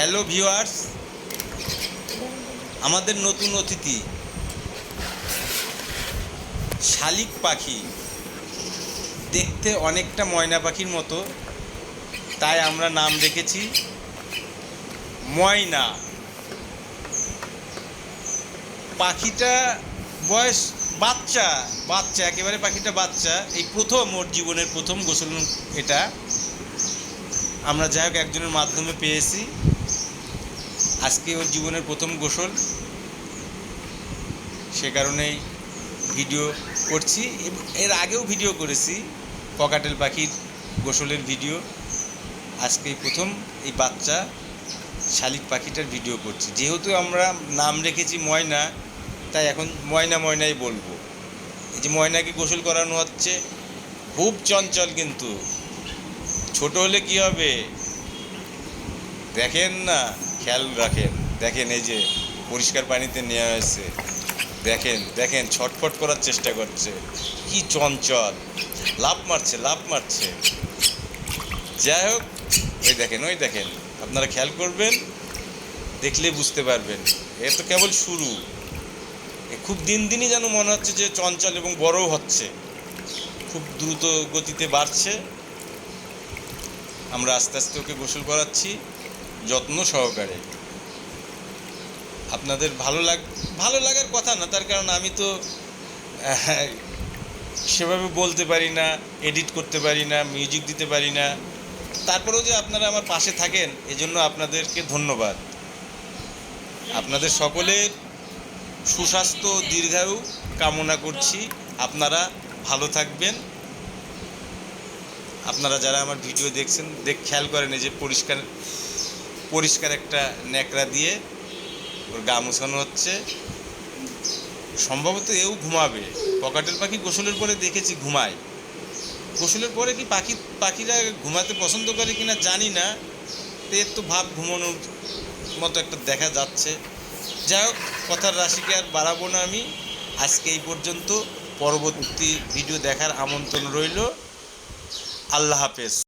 Hello viewers আমাদের নতুন অতিথি, শালিক পাখি। দেখতে অনেকটা ময়না পাখির মতো, তাই আমরা নাম রেখেছি ময়না। পাখিটা বয়স বাচ্চা বাচ্চা, একেবারে পাখিটা বাচ্চা। এই প্রথম, ওর জীবনের প্রথম গোসল এটা। আমরা যাই হোক একজনের মাধ্যমে পেয়েছি। আজকে ওর জীবনের প্রথম গোসল। সে কারণেই ভিডিও করছি এর আগেও ভিডিও করেছি, ককাটেল পাখির গোসলের ভিডিও। আজকে প্রথম এই বাচ্চা শালিক পাখিটার ভিডিও করছি। যেহেতু আমরা নাম রেখেছি ময়না, তাই এখন ময়না ময়নাই বলব। এই যে ময়নাকে গোসল করানো হচ্ছে, খুব চঞ্চল কিন্তু। ছোট হলে কি হবে? দেখেন না। খেয়াল রাখেন। দেখেন এই যে পরিষ্কার পানিতে নেওয়া হয়েছে। দেখেন দেখেন, ছটফট করার চেষ্টা করছে। কি চঞ্চল। লাভ মারছে লাভ মারছে। যাই হোক, ওই দেখেন ওই দেখেন। আপনারা খেয়াল করবেন, দেখলে বুঝতে পারবেন। এ তো কেবল শুরু। খুব দিন দিনই যেন মনে হচ্ছে যে চঞ্চল এবং বড়ও হচ্ছে। খুব দ্রুত গতিতে বাড়ছে। আমরা আস্তে আস্তে ওকে গোসল করাচ্ছি। যত্ন সহকারে। আপনাদের ভালো লাগ, ভালো লাগার কথা না, তার কারণ আমি তো সেভাবে বলতে পারি না, এডিট করতে পারি না, মিউজিক দিতে পারি না। তারপরেও যে আপনারা আমার পাশে থাকেন, এজন্য আপনাদেরকে ধন্যবাদ। আপনাদের সকলের সুস্বাস্থ্য, দীর্ঘায়ু কামনা করছি। আপনারা ভালো থাকবেন। আপনারা যারা আমার ভিডিও দেখছেন, দেখ, খেয়াল করেন যে পরিষ্কার পরিষ্কার একটা ন্যাকড়া দিয়ে ওর গা মোছানো হচ্ছে। সম্ভবত এও ঘুমাবে। পকাটেল পাখি গোসলের পরে দেখেছি ঘুমায়। গোসলের পরে কি পাখি, পাখিরা ঘুমাতে পছন্দ করে কিনা জানি না। এর তো ভাব ঘুমানোর মতো একটা দেখা যাচ্ছে। যাই হোক, কথার রাশিকে আর বাড়াবো না আমি। আজকে এই পর্যন্ত। পরবর্তী ভিডিও দেখার আমন্ত্রণ রইল। আল্লাহ হাফেজ।